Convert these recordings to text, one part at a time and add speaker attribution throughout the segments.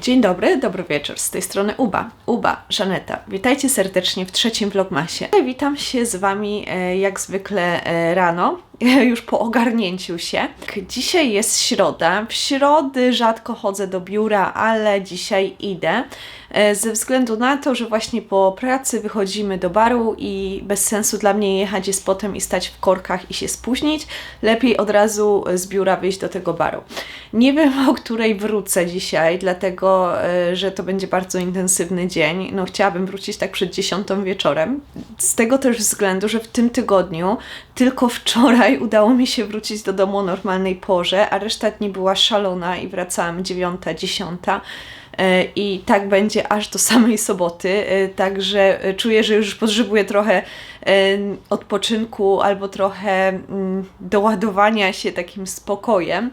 Speaker 1: Dzień dobry, dobry wieczór. Z tej strony Uba, Uba, Żaneta. Witajcie serdecznie w trzecim vlogmasie. Witam się z Wami e, jak zwykle e, rano, już po ogarnięciu się. Dzisiaj jest środa. W środy rzadko chodzę do biura, ale dzisiaj idę. e, Ze względu na to, że właśnie po pracy wychodzimy do baru i bez sensu dla mnie jechać jest potem i stać w korkach i się spóźnić. Lepiej od razu z biura wyjść do tego baru. Nie wiem, o której wrócę dzisiaj, dlatego, e, że to będzie bardzo intensywny dzień. No, chciałabym wrócić tak przed 10 wieczorem. Z tego też względu, że w tym tygodniu tylko wczoraj udało mi się wrócić do domu o normalnej porze, a reszta dni była szalona i wracałam 9, 10. E, I tak będzie aż do samej soboty, e, także e, czuję, że już potrzebuję trochę odpoczynku albo trochę mm, doładowania się takim spokojem.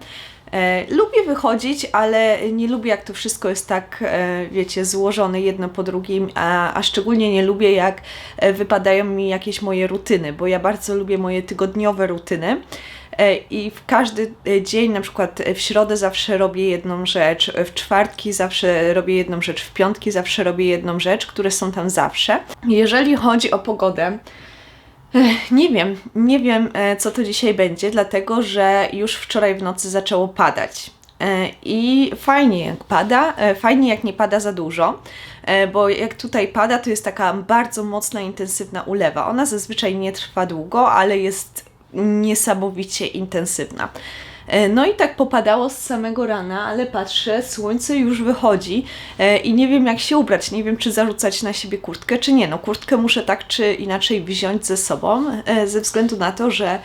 Speaker 1: E, lubię wychodzić, ale nie lubię jak to wszystko jest tak, e, wiecie, złożone jedno po drugim, a, a szczególnie nie lubię jak e, wypadają mi jakieś moje rutyny, bo ja bardzo lubię moje tygodniowe rutyny. E, I w każdy e, dzień, na przykład w środę zawsze robię jedną rzecz, w czwartki zawsze robię jedną rzecz, w piątki zawsze robię jedną rzecz, które są tam zawsze. Jeżeli chodzi o pogodę, Nie wiem, nie wiem e, co to dzisiaj będzie, dlatego że już wczoraj w nocy zaczęło padać. E, I fajnie jak pada, e, fajnie jak nie pada za dużo, bo jak tutaj pada, to jest taka bardzo mocna, intensywna ulewa. Ona zazwyczaj nie trwa długo, ale jest niesamowicie intensywna. E, No i tak popadało z samego rana, ale patrzę, słońce już wychodzi e, i nie wiem jak się ubrać, nie wiem czy zarzucać na siebie kurtkę, czy nie. No kurtkę muszę tak czy inaczej wziąć ze sobą, e, ze względu na to, że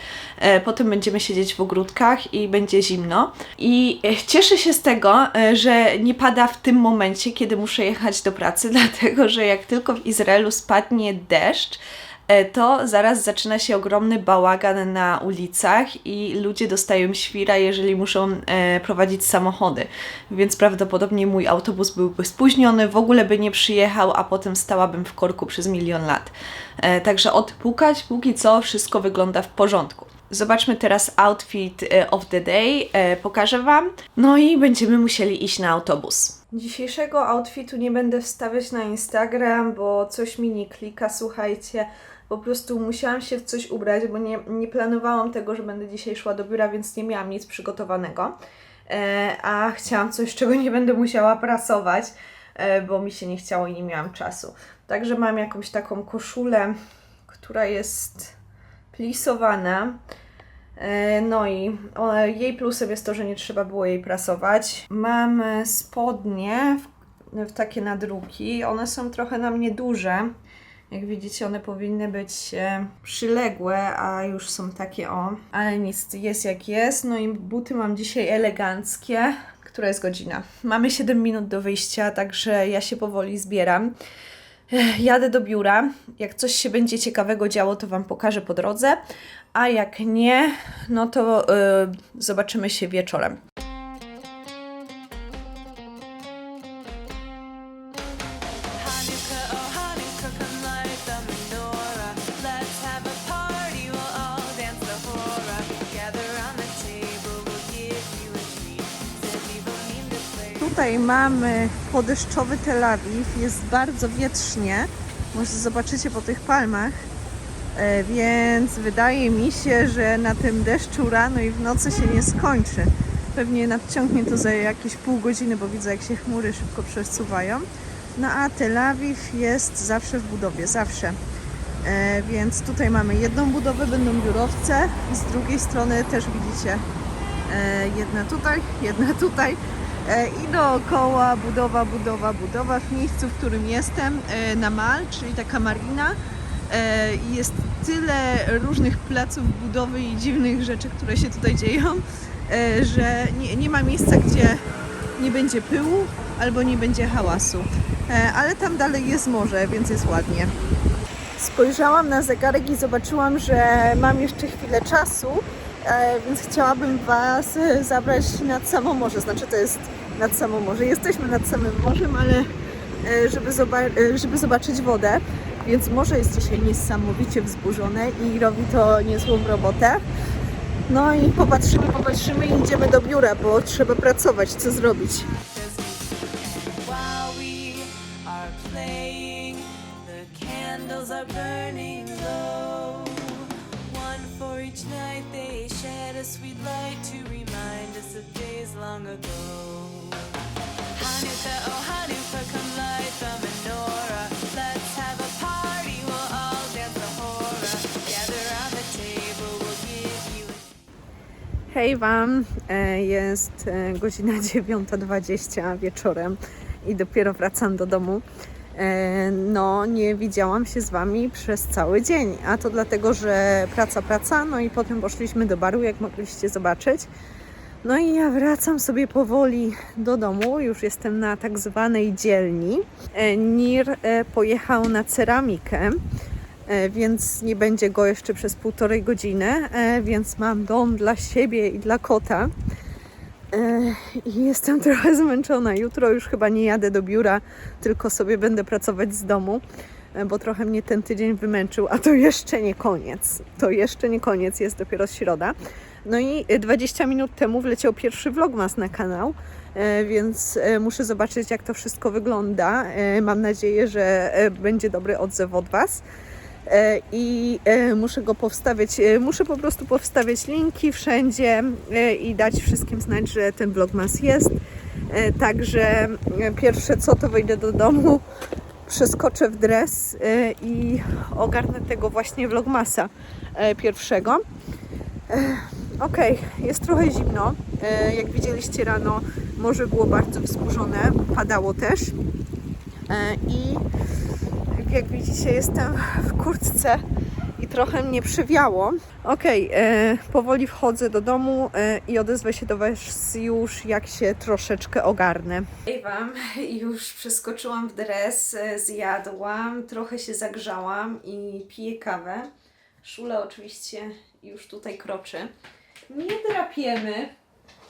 Speaker 1: potem będziemy siedzieć w ogródkach i będzie zimno. I cieszę się z tego, że nie pada w tym momencie, kiedy muszę jechać do pracy, dlatego że jak tylko w Izraelu spadnie deszcz, to zaraz zaczyna się ogromny bałagan na ulicach i ludzie dostają świra, jeżeli muszą e, prowadzić samochody. Więc prawdopodobnie mój autobus byłby spóźniony, w ogóle by nie przyjechał, a potem stałabym w korku przez milion lat. E, także odpukać, póki co wszystko wygląda w porządku. Zobaczmy teraz outfit e, of the day, e, pokażę Wam. No i będziemy musieli iść na autobus. Dzisiejszego outfitu nie będę wstawiać na Instagram, bo coś mi nie klika, słuchajcie. Po prostu musiałam się w coś ubrać, bo nie, nie planowałam tego, że będę dzisiaj szła do biura, więc nie miałam nic przygotowanego. E, a chciałam coś, czego nie będę musiała prasować, e, bo mi się nie chciało i nie miałam czasu. Także mam jakąś taką koszulę, która jest plisowana. E, No i jej plusem jest to, że nie trzeba było jej prasować. Mam spodnie w, w takie nadruki. One są trochę na mnie duże. Jak widzicie, one powinny być e, przyległe, a już są takie o. Ale nic, jest jak jest. No i buty mam dzisiaj eleganckie. Która jest godzina? Mamy 7 minut do wyjścia, także ja się powoli zbieram. Jadę do biura. Jak coś się będzie ciekawego działo, to Wam pokażę po drodze. A jak nie, no to y, zobaczymy się wieczorem. Mamy podeszczowy Tel Awiw. Jest bardzo wietrznie. Może zobaczycie po tych palmach. E, Więc wydaje mi się, że na tym deszczu rano i w nocy się nie skończy. Pewnie nadciągnie to za jakieś pół godziny, bo widzę jak się chmury szybko przesuwają. No a Tel Awiw jest zawsze w budowie, zawsze. E, Więc tutaj mamy jedną budowę, będą biurowce. Z drugiej strony też widzicie E, jedna tutaj, jedna tutaj i dookoła budowa, budowa, budowa. W miejscu, w którym jestem, e, na Mal, czyli taka marina, e, jest tyle różnych placów budowy i dziwnych rzeczy, które się tutaj dzieją, e, że nie, nie ma miejsca, gdzie nie będzie pyłu albo nie będzie hałasu. E, Ale tam dalej jest morze, więc jest ładnie. Spojrzałam na zegarek i zobaczyłam, że mam jeszcze chwilę czasu, e, więc chciałabym Was e, zabrać nad samo morze. Znaczy to jest nad samo morze. Jesteśmy nad samym morzem, ale e, żeby, zoba- e, żeby zobaczyć wodę, więc morze jest dzisiaj niesamowicie wzburzone i robi to niezłą robotę. No i popatrzymy, popatrzymy i idziemy do biura, bo trzeba pracować, co zrobić.
Speaker 2: A sweet light to remind us of days long ago. Hanukkah, oh Hanukkah, come light the menorah. Let's have a party, we'll all dance the hora. Gather round the table, we'll give you a
Speaker 1: Hej Wam, E, jest e, godzina 9.20 wieczorem i dopiero wracam do domu. E, No, nie widziałam się z Wami przez cały dzień, a to dlatego, że praca, praca, no i potem poszliśmy do baru, jak mogliście zobaczyć. No i ja wracam sobie powoli do domu, już jestem na tak zwanej dzielni. E, Nir e, pojechał na ceramikę, więc nie będzie go jeszcze przez półtorej godziny, więc mam dom dla siebie i dla kota. E, jestem trochę zmęczona. Jutro już chyba nie jadę do biura, tylko sobie będę pracować z domu, e, bo trochę mnie ten tydzień wymęczył, a to jeszcze nie koniec. To jeszcze nie koniec, jest dopiero środa. No i e, 20 minut temu wleciał pierwszy vlogmas na kanał, e, więc e, muszę zobaczyć, jak to wszystko wygląda. E, Mam nadzieję, że e, będzie dobry odzew od Was. E, I e, muszę go powstawiać, e, muszę po prostu powstawiać linki wszędzie i dać wszystkim znać, że ten vlogmas jest. Także pierwsze co, to wyjdę do domu, przeskoczę w dres i ogarnę tego właśnie vlogmasa pierwszego. Okej, jest trochę zimno. Jak widzieliście rano, morze było bardzo wzburzone, padało też. I jak widzicie, jestem w kurtce i trochę mnie przywiało. Okej, e, powoli wchodzę do domu e, i odezwę się do Was już, jak się troszeczkę ogarnę. Hej Wam, już przeskoczyłam w dres, e, zjadłam, trochę się zagrzałam i piję kawę. Szula oczywiście już tutaj kroczy. Nie drapiemy.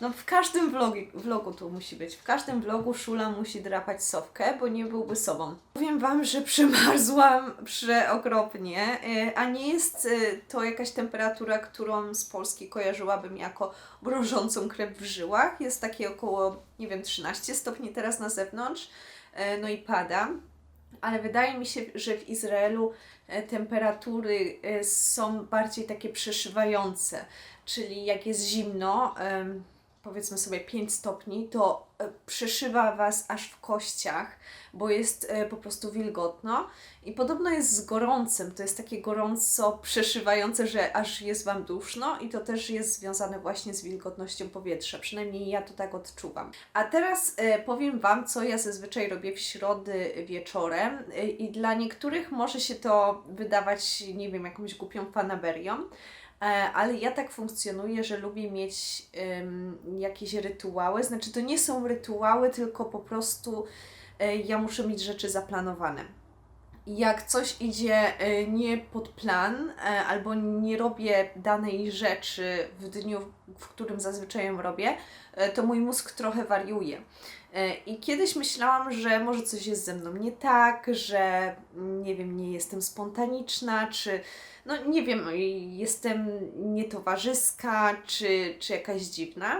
Speaker 1: No w każdym vlogu, vlogu to musi być. W każdym vlogu Szula musi drapać sowkę, bo nie byłby sobą. Powiem Wam, że przymarzłam przeokropnie, y, a nie jest y, to jakaś temperatura, którą z Polski kojarzyłabym jako mrożącą krew w żyłach. Jest takie około, nie wiem, 13 stopni teraz na zewnątrz, y, no i pada. Ale wydaje mi się, że w Izraelu e, temperatury e, są bardziej takie przeszywające. Czyli jak jest zimno, powiedzmy sobie 5 stopni, to e, przeszywa Was aż w kościach, bo jest e, po prostu wilgotno. I podobno jest z gorącym, to jest takie gorąco przeszywające, że aż jest Wam duszno i to też jest związane właśnie z wilgotnością powietrza. Przynajmniej ja to tak odczuwam. A teraz e, powiem Wam, co ja zazwyczaj robię w środy wieczorem i dla niektórych może się to wydawać, nie wiem, jakąś głupią fanaberią, ale ja tak funkcjonuję, że lubię mieć em, jakieś rytuały. Znaczy, to nie są rytuały, tylko po prostu e, ja muszę mieć rzeczy zaplanowane. Jak coś idzie e, nie pod plan, e, albo nie robię danej rzeczy w dniu, w którym zazwyczaj ją robię, e, to mój mózg trochę wariuje. I kiedyś myślałam, że może coś jest ze mną nie tak, że mm, nie wiem, nie jestem spontaniczna, czy no nie wiem, jestem nietowarzyska, czy, czy jakaś dziwna.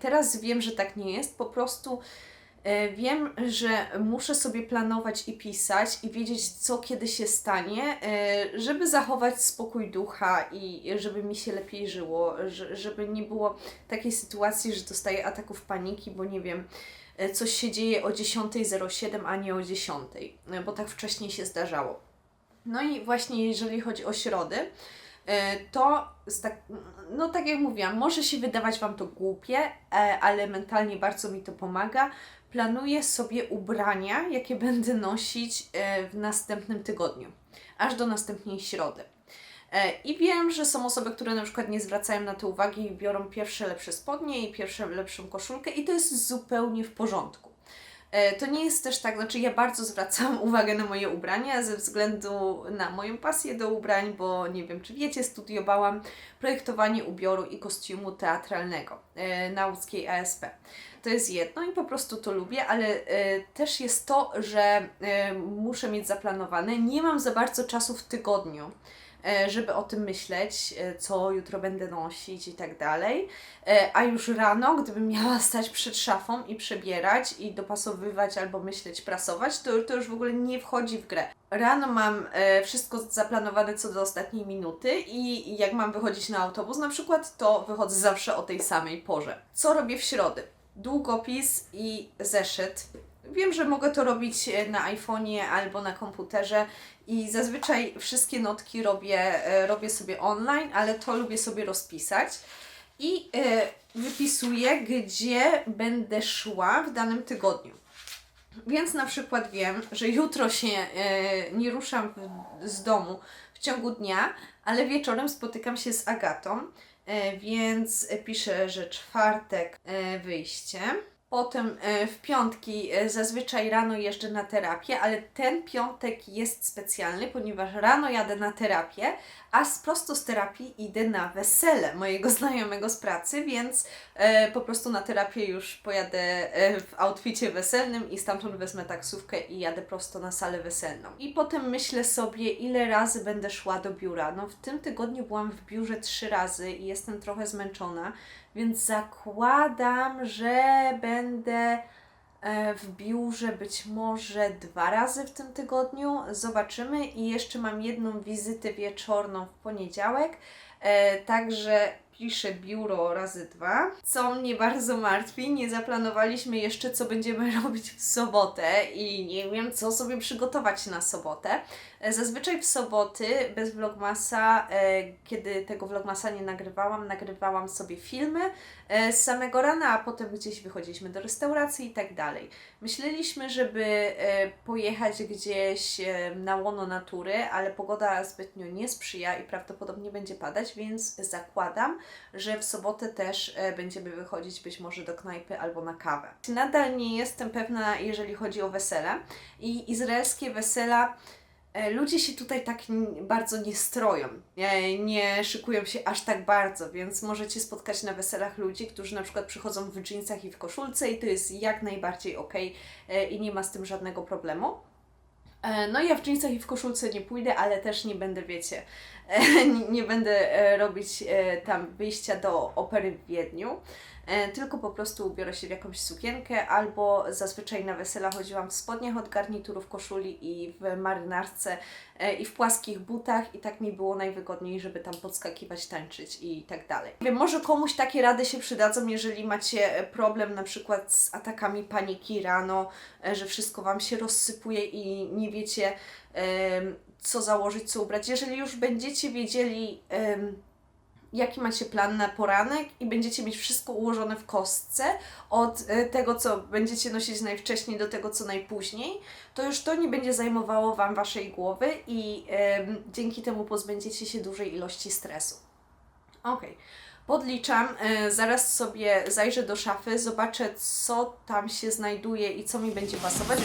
Speaker 1: Teraz wiem, że tak nie jest, po prostu wiem, że muszę sobie planować i pisać i wiedzieć, co kiedy się stanie, e, żeby zachować spokój ducha i żeby mi się lepiej żyło, że- żeby nie było takiej sytuacji, że dostaję ataków paniki, bo nie wiem, e, coś się dzieje o 10.07, a nie o 10.00, e, bo tak wcześniej się zdarzało. No i właśnie jeżeli chodzi o środy, e, to z tak, no tak jak mówiłam, może się wydawać Wam to głupie, e, ale mentalnie bardzo mi to pomaga. Planuję sobie ubrania, jakie będę nosić e, w następnym tygodniu, aż do następnej środy. E, I wiem, że są osoby, które na przykład nie zwracają na to uwagi i biorą pierwsze lepsze spodnie i pierwsze lepszą koszulkę i to jest zupełnie w porządku. E, To nie jest też tak, znaczy ja bardzo zwracam uwagę na moje ubrania ze względu na moją pasję do ubrań, bo nie wiem czy wiecie, studiowałam projektowanie ubioru i kostiumu teatralnego e, na łódzkiej ASP. To jest jedno i po prostu to lubię, ale e, też jest to, że muszę mieć zaplanowane. Nie mam za bardzo czasu w tygodniu, żeby o tym myśleć, e, co jutro będę nosić i tak dalej. E, A już rano, gdybym miała stać przed szafą i przebierać i dopasowywać albo myśleć, prasować, to, to już w ogóle nie wchodzi w grę. Rano mam e, wszystko zaplanowane co do ostatniej minuty i jak mam wychodzić na autobus na przykład, to wychodzę zawsze o tej samej porze. Co robię w środę? Długopis i zeszyt. Wiem, że mogę to robić e, na iPhone'ie albo na komputerze i zazwyczaj wszystkie notki robię, e, robię sobie online, ale to lubię sobie rozpisać i e, wypisuję, gdzie będę szła w danym tygodniu. Więc na przykład wiem, że jutro się nie ruszam z domu w ciągu dnia, ale wieczorem spotykam się z Agatą, więc piszę, że czwartek wyjście. Potem e, w piątki e, zazwyczaj rano jeżdżę na terapię, ale ten piątek jest specjalny, ponieważ rano jadę na terapię, a z prosto z terapii idę na wesele mojego znajomego z pracy, więc e, po prostu na terapię już pojadę w outficie weselnym i stamtąd wezmę taksówkę i jadę prosto na salę weselną. I potem myślę sobie, ile razy będę szła do biura. No w tym tygodniu byłam w biurze trzy razy i jestem trochę zmęczona, więc zakładam, że będę e, w biurze być może dwa razy w tym tygodniu. Zobaczymy. I jeszcze mam jedną wizytę wieczorną w poniedziałek. E, także piszę biuro razy dwa. Co mnie bardzo martwi, nie zaplanowaliśmy jeszcze, co będziemy robić w sobotę i nie wiem, co sobie przygotować na sobotę. Zazwyczaj w soboty bez vlogmasa, e, kiedy tego vlogmasa nie nagrywałam, nagrywałam sobie filmy e, z samego rana, a potem gdzieś wychodziliśmy do restauracji i tak dalej. Myśleliśmy, żeby e, pojechać gdzieś na łono natury, ale pogoda zbytnio nie sprzyja i prawdopodobnie będzie padać, więc zakładam, że w sobotę też będziemy wychodzić być może do knajpy albo na kawę. Nadal nie jestem pewna, jeżeli chodzi o wesele i izraelskie wesela Ludzie się tutaj tak bardzo nie stroją, e, nie szykują się aż tak bardzo, więc możecie spotkać na weselach ludzi, którzy na przykład przychodzą w dżinsach i w koszulce i to jest jak najbardziej ok i nie ma z tym żadnego problemu. E, No ja w dżinsach i w koszulce nie pójdę, ale też nie będę, wiecie, e, nie- będę e, robić e, tam wyjścia do opery w Wiedniu, e, tylko po prostu ubiorę się w jakąś sukienkę albo zazwyczaj na wesela chodziłam w spodniach od garniturów koszuli i w marynarce e, i w płaskich butach i tak mi było najwygodniej, żeby tam podskakiwać, tańczyć i tak dalej. Wiem, może komuś takie rady się przydadzą, jeżeli macie e, problem na przykład z atakami paniki rano, e, że wszystko Wam się rozsypuje i nie wiecie co założyć, co ubrać. Jeżeli już będziecie wiedzieli jaki macie plan na poranek i będziecie mieć wszystko ułożone w kostce od e, tego, co będziecie nosić najwcześniej do tego, co najpóźniej, to już to nie będzie zajmowało Wam Waszej głowy i em, dzięki temu pozbędziecie się dużej ilości stresu. Ok. Podliczam, e, zaraz sobie zajrzę do szafy, zobaczę co tam się znajduje i co mi będzie pasować.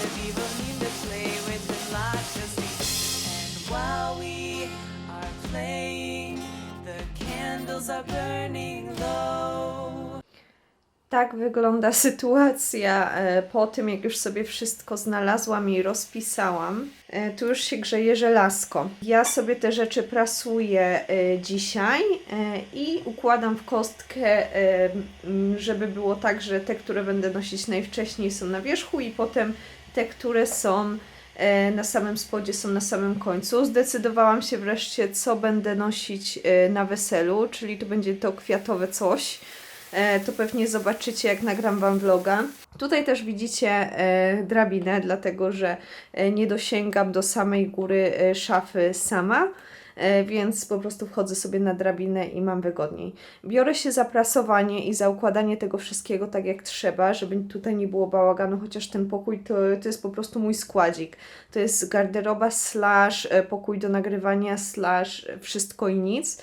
Speaker 1: Tak wygląda sytuacja e, po tym, jak już sobie wszystko znalazłam i rozpisałam. E, Tu już się grzeje żelazko. Ja sobie te rzeczy prasuję e, dzisiaj i układam w kostkę, żeby było tak, że te, które będę nosić najwcześniej są na wierzchu i potem te, które są na samym spodzie, są na samym końcu. Zdecydowałam się wreszcie, co będę nosić e, na weselu, czyli to będzie to kwiatowe coś. E, to pewnie zobaczycie, jak nagram Wam vloga. Tutaj też widzicie e, drabinę, dlatego że e, nie dosięgam do samej góry e, szafy sama, e, więc po prostu wchodzę sobie na drabinę i mam wygodniej. Biorę się za prasowanie i za układanie tego wszystkiego tak jak trzeba, żeby tutaj nie było bałaganu, chociaż ten pokój to, to jest po prostu mój składzik. To jest garderoba slash e, pokój do nagrywania slash wszystko i nic.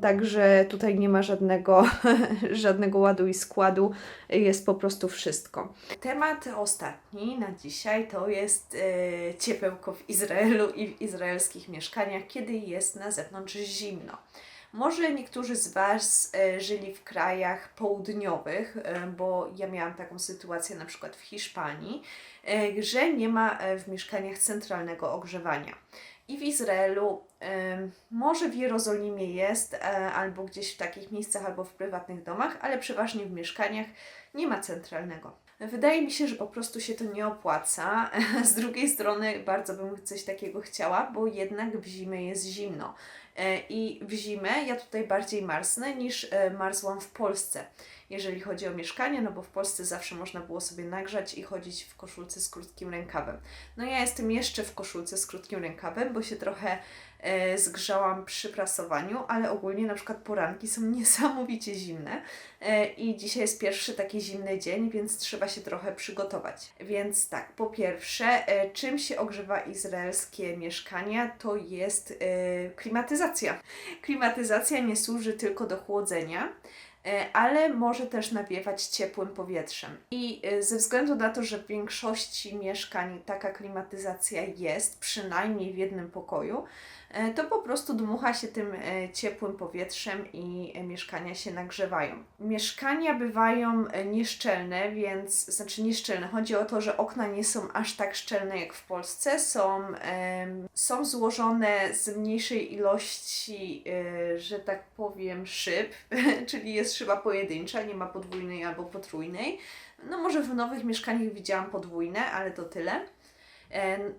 Speaker 1: Także tutaj nie ma żadnego, żadnego ładu i składu, jest po prostu wszystko. Temat ostatni na dzisiaj to jest e, ciepełko w Izraelu i w izraelskich mieszkaniach, kiedy jest na zewnątrz zimno. Może niektórzy z Was e, żyli w krajach południowych, e, bo ja miałam taką sytuację na przykład w Hiszpanii, e, że nie ma e, w mieszkaniach centralnego ogrzewania. I w Izraelu, może w Jerozolimie jest, e, albo gdzieś w takich miejscach, albo w prywatnych domach, ale przeważnie w mieszkaniach nie ma centralnego. Wydaje mi się, że po prostu się to nie opłaca. Z drugiej strony bardzo bym coś takiego chciała, bo jednak w zimę jest zimno. E, I w zimę ja tutaj bardziej marznę niż e, marzłam w Polsce, jeżeli chodzi o mieszkanie, no bo w Polsce zawsze można było sobie nagrzać i chodzić w koszulce z krótkim rękawem. No ja jestem jeszcze w koszulce z krótkim rękawem, bo się trochę zgrzałam przy prasowaniu, ale ogólnie na przykład poranki są niesamowicie zimne e, i dzisiaj jest pierwszy taki zimny dzień, więc trzeba się trochę przygotować. Więc tak, po pierwsze, e, czym się ogrzewa izraelskie mieszkania, to jest e, klimatyzacja. Klimatyzacja nie służy tylko do chłodzenia, e, ale może też nawiewać ciepłym powietrzem. I e, ze względu na to, że w większości mieszkań taka klimatyzacja jest, przynajmniej w jednym pokoju, e, to po prostu dmucha się tym e, ciepłym powietrzem i e, mieszkania się nagrzewają. Mieszkania bywają e, nieszczelne, więc znaczy nieszczelne. Chodzi o to, że okna nie są aż tak szczelne jak w Polsce. Są, są złożone z mniejszej ilości, e, że tak powiem, szyb, czyli jest szyba pojedyncza, nie ma podwójnej albo potrójnej. No może w nowych mieszkaniach widziałam podwójne, ale to tyle.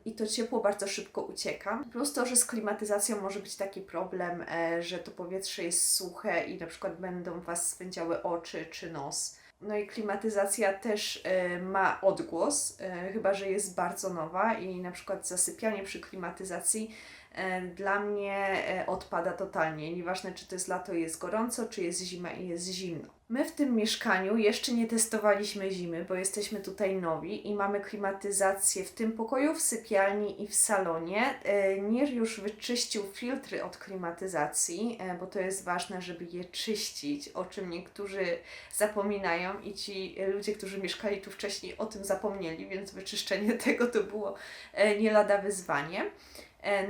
Speaker 1: I to ciepło bardzo szybko ucieka. Plus to, że z klimatyzacją może być taki problem, e, że to powietrze jest suche i na przykład będą Was swędziały oczy czy nos. No i klimatyzacja też e, ma odgłos, e, chyba że jest bardzo nowa i na przykład zasypianie przy klimatyzacji e, dla mnie e, odpada totalnie. Nieważne, czy to jest lato i jest gorąco, czy jest zima i jest zimno. My w tym mieszkaniu jeszcze nie testowaliśmy zimy, bo jesteśmy tutaj nowi i mamy klimatyzację w tym pokoju, w sypialni i w salonie. E, Nir już wyczyścił filtry od klimatyzacji, e, bo to jest ważne, żeby je czyścić, o czym niektórzy zapominają i ci ludzie, którzy mieszkali tu wcześniej o tym zapomnieli, więc wyczyszczenie tego to było e, nie lada wyzwanie.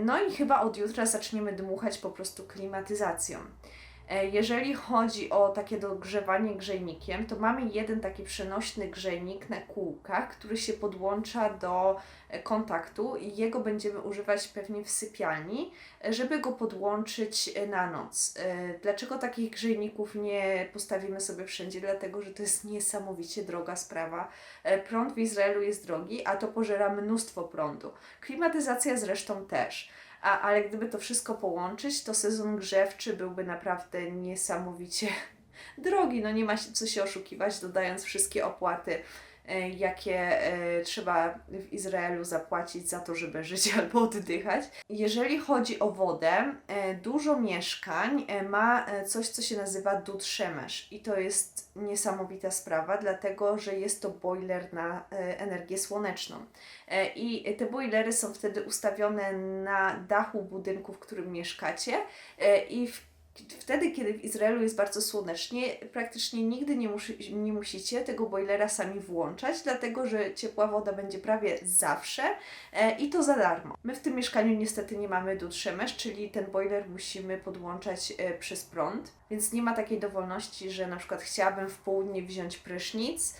Speaker 1: No i chyba od jutra zaczniemy dmuchać po prostu klimatyzacją. E, Jeżeli chodzi o takie dogrzewanie grzejnikiem, to mamy jeden taki przenośny grzejnik na kółkach, który się podłącza do e, kontaktu i jego będziemy używać pewnie w sypialni, e, żeby go podłączyć na noc. Dlaczego takich grzejników nie postawimy sobie wszędzie? Dlatego, że to jest niesamowicie droga sprawa. Prąd w Izraelu jest drogi, a to pożera mnóstwo prądu. Klimatyzacja zresztą też. A, ale gdyby to wszystko połączyć, to sezon grzewczy byłby naprawdę niesamowicie drogi. No nie ma się co się oszukiwać, dodając wszystkie opłaty, jakie e, trzeba w Izraelu zapłacić za to, żeby żyć albo oddychać. Jeżeli chodzi o wodę, e, dużo mieszkań e, ma e, coś, co się nazywa dud szemesz i to jest niesamowita sprawa, dlatego że jest to boiler na e, energię słoneczną. E, I te boilery są wtedy ustawione na dachu budynku, w którym mieszkacie e, i w Wtedy, kiedy w Izraelu jest bardzo słonecznie, praktycznie nigdy nie, musi, nie musicie tego boilera sami włączać, dlatego że ciepła woda będzie prawie zawsze e, i to za darmo. My w tym mieszkaniu niestety nie mamy dud szemesz, czyli ten boiler musimy podłączać e, przez prąd, więc nie ma takiej dowolności, że na przykład chciałabym w południe wziąć prysznic,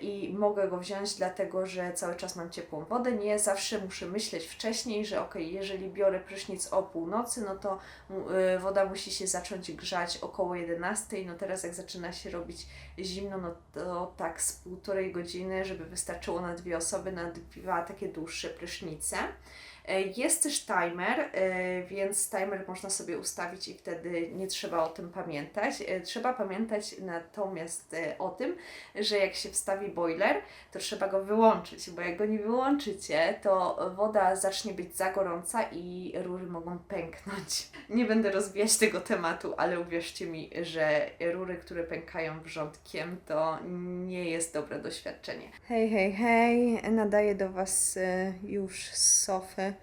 Speaker 1: i mogę go wziąć dlatego, że cały czas mam ciepłą wodę. Nie zawsze muszę myśleć wcześniej, że ok, jeżeli biorę prysznic o północy, no to y, woda musi się zacząć grzać około 11. No teraz jak zaczyna się robić zimno, no to tak z półtorej godziny, żeby wystarczyło na dwie osoby, na dwa takie dłuższe prysznice. E, Jest też timer, e, więc timer można sobie ustawić i wtedy nie trzeba o tym pamiętać. E, Trzeba pamiętać natomiast o tym, że jak się wstawi boiler, to trzeba go wyłączyć, bo jak go nie wyłączycie, to woda zacznie być za gorąca i rury mogą pęknąć. Nie będę rozwijać tego tematu, ale uwierzcie mi, że rury, które pękają wrzątkiem, to nie jest dobre doświadczenie. Hej, hej, hej, nadaję do Was już z sofy.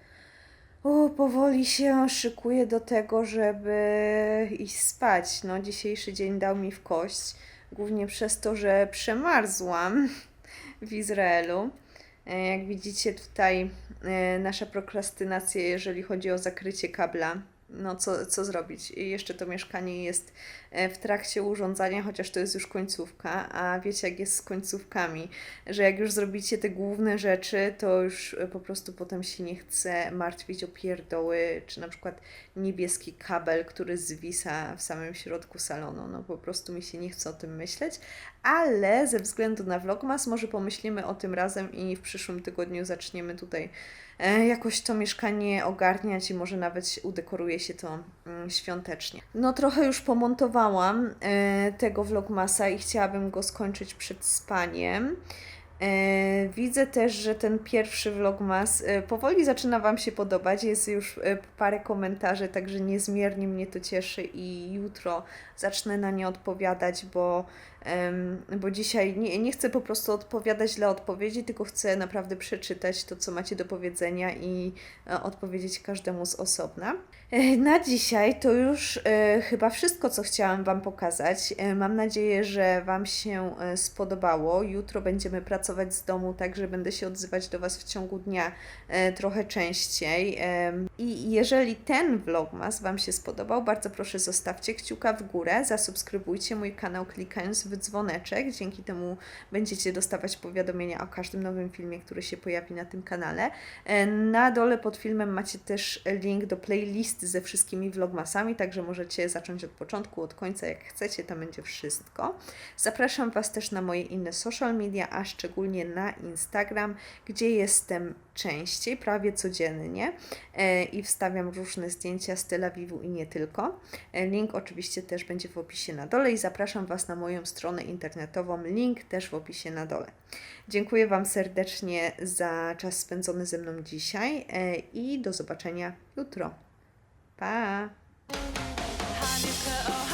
Speaker 1: Powoli się szykuję do tego, żeby iść spać. No, dzisiejszy dzień dał mi w kość, głównie przez to, że przemarzłam w Izraelu. E, Jak widzicie tutaj e, nasza prokrastynacja, jeżeli chodzi o zakrycie kabla no co, co zrobić? I Jeszcze to mieszkanie jest e, w trakcie urządzania, chociaż to jest już końcówka, a wiecie jak jest z końcówkami, że jak już zrobicie te główne rzeczy, to już e, po prostu potem się nie chce martwić o pierdoły, czy na przykład niebieski kabel, który zwisa w samym środku salonu. No po prostu mi się nie chce o tym myśleć, ale ze względu na Vlogmas może pomyślimy o tym razem i w przyszłym tygodniu zaczniemy tutaj jakoś to mieszkanie ogarniać i może nawet udekoruje się to mm, świątecznie. No trochę już pomontowałam e, tego Vlogmasa i chciałabym go skończyć przed spaniem. E, widzę też, że ten pierwszy vlogmas e, powoli zaczyna Wam się podobać. Jest już e, parę komentarzy, także niezmiernie mnie to cieszy i jutro zacznę na nie odpowiadać, bo, bo dzisiaj nie, nie chcę po prostu odpowiadać dla odpowiedzi, tylko chcę naprawdę przeczytać to, co macie do powiedzenia i e, odpowiedzieć każdemu z osobna. E, Na dzisiaj to już e, chyba wszystko, co chciałam Wam pokazać. Mam nadzieję, że Wam się spodobało. Jutro będziemy pracować z domu, także będę się odzywać do Was w ciągu dnia trochę częściej. I jeżeli ten vlogmas Wam się spodobał, bardzo proszę zostawcie kciuka w górę, zasubskrybujcie mój kanał klikając w dzwoneczek. Dzięki temu będziecie dostawać powiadomienia o każdym nowym filmie, który się pojawi na tym kanale. E, Na dole pod filmem macie też link do playlisty ze wszystkimi vlogmasami, także możecie zacząć od początku, od końca, jak chcecie, tam będzie wszystko. Zapraszam Was też na moje inne social media, a szczególnie na Instagram, gdzie jestem częściej, prawie codziennie e, i wstawiam różne zdjęcia z Tel Awiwu i nie tylko. E, Link oczywiście też będzie w opisie na dole i zapraszam Was na moją stronę internetową, link też w opisie na dole. Dziękuję Wam serdecznie za czas spędzony ze mną dzisiaj e, i do zobaczenia jutro. Pa!
Speaker 2: Oh